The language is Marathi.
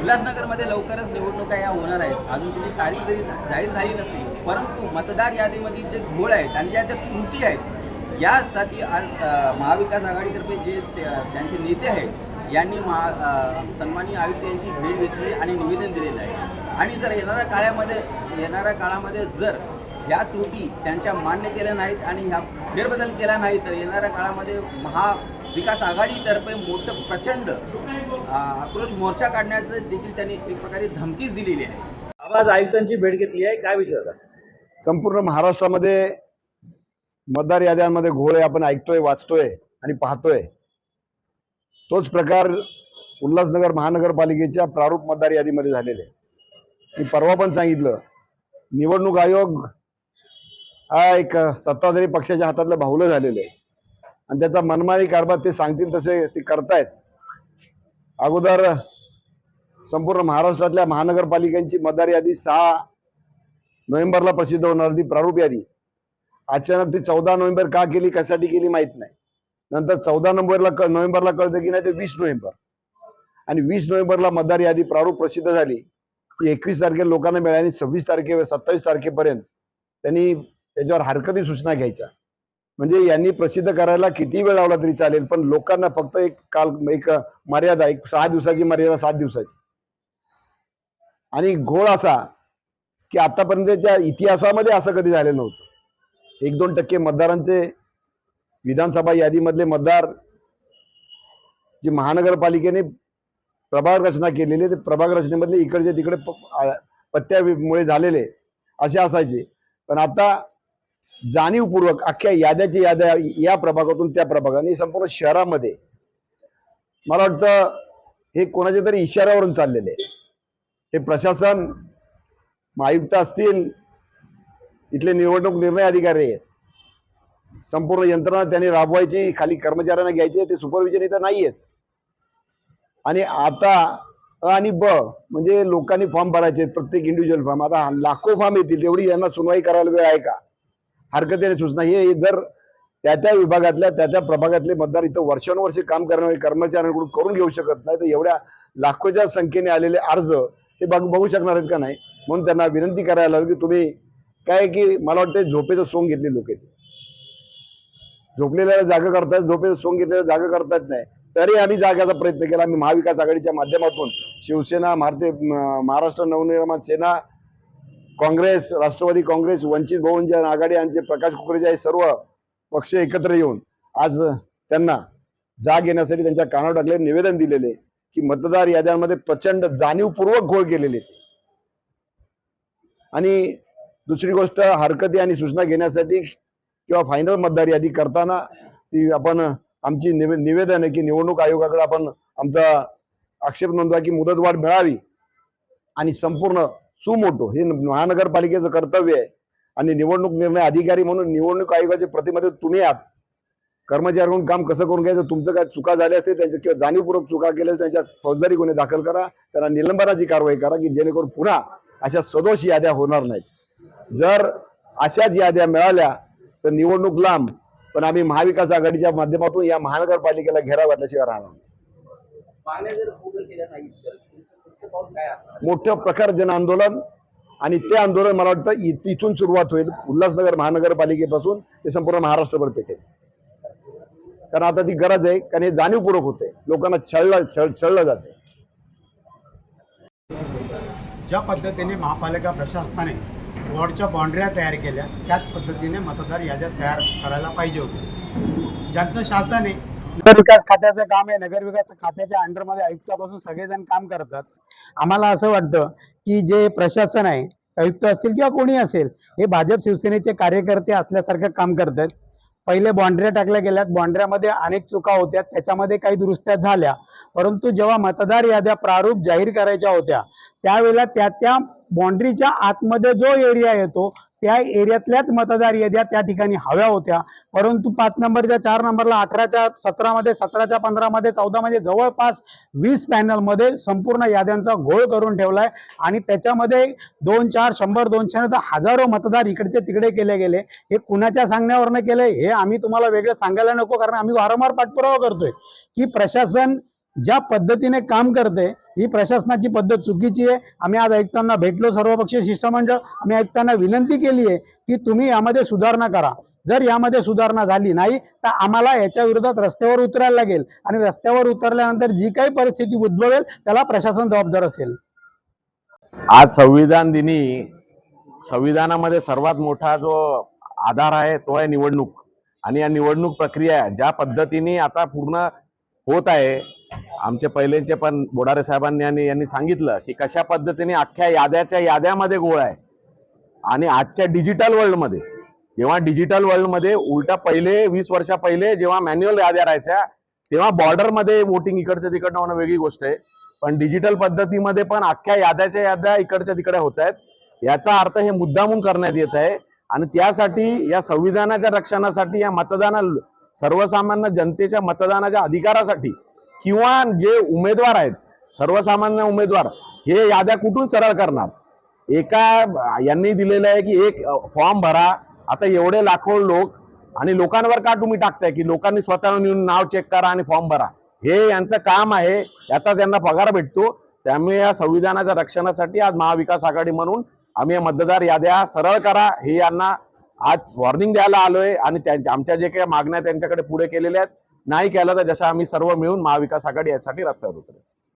उल्हासनगरमध्ये लवकरच निवडणुका या होणार आहेत. अजून तिची तारीख जरी जाहीर झाली नसली परंतु मतदार यादीमध्ये जे घोळ आहेत आणि ज्या ज्या त्रुटी आहेत यासाठी आज महाविकास आघाडीतर्फे जे त्यांचे नेते आहेत यांनी महा सन्माननीय आयुक्त यांची भेट घेतली आणि निवेदन दिलेलं आहे. आणि जर येणाऱ्या काळामध्ये येणाऱ्या काळामध्ये जर ह्या त्रुटी त्यांच्या मान्य केल्या नाहीत आणि ह्या फेरबदल केला नाही तर येणाऱ्या काळामध्ये महा महाविकास आघाडीतर्फे मोठं प्रचंड आक्रोश मोर्चा काढण्याचं देखील त्यांनी एक प्रकारे धमकीच दिलेली आहे. आवाज आयुक्तांची भेट घेतली आहे. काय विचार संपूर्ण महाराष्ट्रामध्ये मतदार याद्यांमध्ये घोळे आपण ऐकतोय वाचतोय आणि पाहतोय. तोच प्रकार उल्हासनगर महानगरपालिकेच्या प्रारूप मतदार यादीमध्ये झालेले. मी परवा पण सांगितलं निवडणूक आयोग हा एक सत्ताधारी पक्षाच्या हातातलं बाहुलं झालेलं आहे. आणि त्याचा मनमानी कारभार ते सांगतील तसे ते करतायत. अगोदर संपूर्ण महाराष्ट्रातल्या महानगरपालिकांची मतदार यादी सहा नोव्हेंबरला प्रसिद्ध होणार ती प्रारूप यादी. अचानक ती चौदा नोव्हेंबर का केली कशासाठी केली माहीत नाही. नंतर चौदा नोव्हेंबरला क- नोव्हेंबरला कळतं की नाही ते वीस नोव्हेंबर. आणि वीस नोव्हेंबरला मतदार यादी प्रारूप प्रसिद्ध झाली. ती एकवीस तारखेला लोकांना मिळाली सव्वीस तारखे सत्तावीस तारखेपर्यंत त्यांनी त्याच्यावर हरकती सूचना घ्यायच्या. म्हणजे यांनी प्रसिद्ध करायला किती वेळ लावला तरी चालेल पण लोकांना फक्त एक काल एक मर्यादा एक सहा दिवसाची मर्यादा सात दिवसाची. आणि घोळ असा की आतापर्यंतच्या इतिहासामध्ये असं कधी झालेलं नव्हतं. एक दोन टक्के मतदारांचे विधानसभा यादीमधले मतदार जे महानगरपालिकेने प्रभाग रचना केलेली ते प्रभाग रचनेमधले इकडचे तिकडे प- पत्त्यामुळे झालेले असे असायचे. पण आता जाणीवपूर्वक अख्ख्या याद्याची याद्या या प्रभागातून त्या प्रभागाने संपूर्ण शहरामध्ये मला वाटतं हे कोणाच्या तरी इशाऱ्यावरून चाललेले हे प्रशासन आयुक्त असतील इथले निवडणूक निर्णय अधिकारी आहेत. संपूर्ण यंत्रणा त्यांनी राबवायची खाली कर्मचाऱ्यांना घ्यायचे ते सुपरविजन इथं नाहीयेच. आणि आता अ आणि ब म्हणजे लोकांनी फॉर्म भरायचे प्रत्येक इंडिव्हिज्युअल फॉर्म आता लाखो फॉर्म येतील तेवढी यांना सुनवाई करायला वेळ आहे का? हरकतीने सूचना. हे जर त्या त्या विभागातल्या त्या त्या प्रभागातले मतदार इथं वर्षानुवर्षे काम करणारे कर्मचाऱ्यांकडून करून घेऊ शकत नाही तर एवढ्या लाखोच्या संख्येने आलेले अर्ज हे बघ बघू शकणार आहेत का नाही? म्हणून त्यांना विनंती करायला लागली की तुम्ही काय आहे की मला वाटतं झोपेचं सोंग घेतले लोक झोपलेल्या जागा करतायत झोपेचं सोंग घेतलेल्या जागा करतायत नाही. तरी आम्ही जागाचा प्रयत्न केला. आम्ही महाविकास आघाडीच्या माध्यमातून शिवसेना भारतीय महाराष्ट्र नवनिर्माण सेना काँग्रेस राष्ट्रवादी काँग्रेस वंचित बहुजन आघाडी यांचे प्रकाश कुकरेजा हे सर्व पक्ष एकत्र येऊन आज त्यांना जाग येण्यासाठी त्यांच्या कानावर टाकले निवेदन दिलेले की मतदार याद्यांमध्ये प्रचंड जाणीवपूर्वक घोळ केलेले आणि दुसरी गोष्ट हरकती आणि सूचना घेण्यासाठी किंवा फायनल मतदार यादी करताना ती आपण आमची निवे निवेदन आहे की निवडणूक आयोगाकडे आपण आमचा आक्षेप नोंदवा की मुदतवाढ मिळावी आणि संपूर्ण सुमोटो हे महानगरपालिकेचं कर्तव्य आहे. आणि निवडणूक निर्णय अधिकारी म्हणून निवडणूक आयोगाचे प्रतिमध्ये तुम्ही आहात. म्हणून काम कसं करून घ्यायचं तुमचं काय चुका झाल्या असतील त्यांच्या किंवा जाणीवपूर्वक चुका केल्या असतील, त्यांच्या फौजदारी गुन्हे दाखल करा त्यांना निलंबनाची कारवाई करा की जेणेकरून पुन्हा अशा सदोष याद्या होणार नाहीत. जर अशाच याद्या मिळाल्या तर निवडणूक लांब पण आम्ही महाविकास आघाडीच्या माध्यमातून या महानगरपालिकेला घेराव घातल्याशिवाय राहणार नाही. मोठ्या प्रकार जन आंदोलन आणि ते आंदोलन मला वाटतं इथून सुरुवात होईल. उल्हासनगर महानगरपालिकेपासून ते संपूर्ण महाराष्ट्रभर पेटेल. कारण आता ती गरज आहे कारण हे जाणीवपूर्वक होते. लोकांना छळलं छळ छळलं जाते. ज्या पद्धतीने महापालिका प्रशासनाने वॉर्डच्या बाउंड्र्या तयार केल्या त्याच पद्धतीने मतदार याद्या तयार करायला पाहिजे होते. ज्यांचं शासन आहे नगरविकास खात्याचं काम आहे. नगरविकास खात्याच्या अंडरमध्ये आयुक्तापासून सगळेजण काम करतात. आम्हाला असं वाटतं की जे प्रशासन आहे आयुक्त असतील किंवा कोणी असेल हे भाजप शिवसेनेचे कार्यकर्ते असल्यासारखं काम करतात. पहिले बॉन्ड्र्या टाकल्या गेल्यात. बॉन्ड्र्यामध्ये अनेक चुका होत्या. त्याच्यामध्ये काही दुरुस्त्या झाल्या. परंतु जेव्हा मतदार याद्या प्रारूप जाहीर करायच्या होत्या त्यावेळेला त्या त्या बाउंड्रीच्या आतमध्ये जो एरिया येतो त्या एरियातल्याच मतदार याद्या त्या ठिकाणी हव्या होत्या. परंतु पाच नंबरच्या चार नंबरला अठराच्या सतरामध्ये सतराच्या पंधरामध्ये चौदामध्ये जवळपास वीस पॅनलमध्ये संपूर्ण याद्यांचा घोळ करून ठेवला आहे आणि त्याच्यामध्ये दोन चार शंभर दोनशे तर हजारो मतदार इकडचे तिकडे केले गेले. हे कुणाच्या सांगण्यावरनं केलं हे आम्ही तुम्हाला वेगळं सांगायला नको कारण आम्ही वारंवार पाठपुरावा करतोय. की प्रशासन ज्या पद्धतीने काम करते ही प्रशासनाची पद्धत चुकीची आहे. आम्ही आज ऐकताना भेटलो सर्वपक्षीय शिष्टमंडळ आम्ही ऐकताना विनंती केली आहे की तुम्ही यामध्ये सुधारणा करा. जर यामध्ये सुधारणा झाली नाही तर आम्हाला याच्या विरोधात रस्त्यावर उतरायला लागेल. आणि रस्त्यावर उतरल्यानंतर जी काही परिस्थिती उद्भवेल त्याला प्रशासन जबाबदार असेल. आज संविधान दिनी संविधानामध्ये सर्वात मोठा जो आधार आहे तो आहे निवडणूक. आणि या निवडणूक प्रक्रिया ज्या पद्धतीने आता पूर्ण होत आहे आमचे पहिल्यांचे पण बोडारे साहेबांनी यांनी यांनी सांगितलं की कशा पद्धतीने अख्ख्या याद्याच्या याद्यामध्ये गोळ आहे. आणि आजच्या डिजिटल वर्ल्डमध्ये जेव्हा डिजिटल वर्ल्डमध्ये उलटा पहिले वीस वर्षा पहिले जेव्हा मॅन्युअल याद्या राहायच्या तेव्हा बॉर्डरमध्ये वोटिंग इकडचं तिकडनं होणं वेगळी गोष्ट आहे. पण डिजिटल पद्धतीमध्ये पण अख्ख्या याद्याच्या याद्या इकडच्या तिकडे होत आहेत. याचा अर्थ हे मुद्दामून करण्यात येत आहे. आणि त्यासाठी या संविधानाच्या रक्षणासाठी या मतदाना सर्वसामान्य जनतेच्या मतदानाच्या अधिकारासाठी किंवा जे उमेदवार आहेत सर्वसामान्य उमेदवार हे याद्या कुठून सरळ करणार? एका यांनी दिलेलं आहे की एक फॉर्म भरा. आता एवढे लाखो लोक आणि लोकांवर का तुम्ही टाकताय की लोकांनी स्वतःहून येऊन नाव चेक करा आणि फॉर्म भरा? हे यांचं काम आहे. याचा त्यांना पगार भेटतो त्यामुळे या संविधानाच्या रक्षणासाठी आज महाविकास आघाडी म्हणून आम्ही या मतदार याद्या सरळ करा. हे यांना आज वॉर्निंग द्यायला आलोय आणि आमच्या जे काही मागण्या त्यांच्याकडे पुढे केलेल्या आहेत. नाही केलं तर जसं आम्ही सर्व मिळून महाविकास आघाडी यासाठी रस्त्यावर उतरू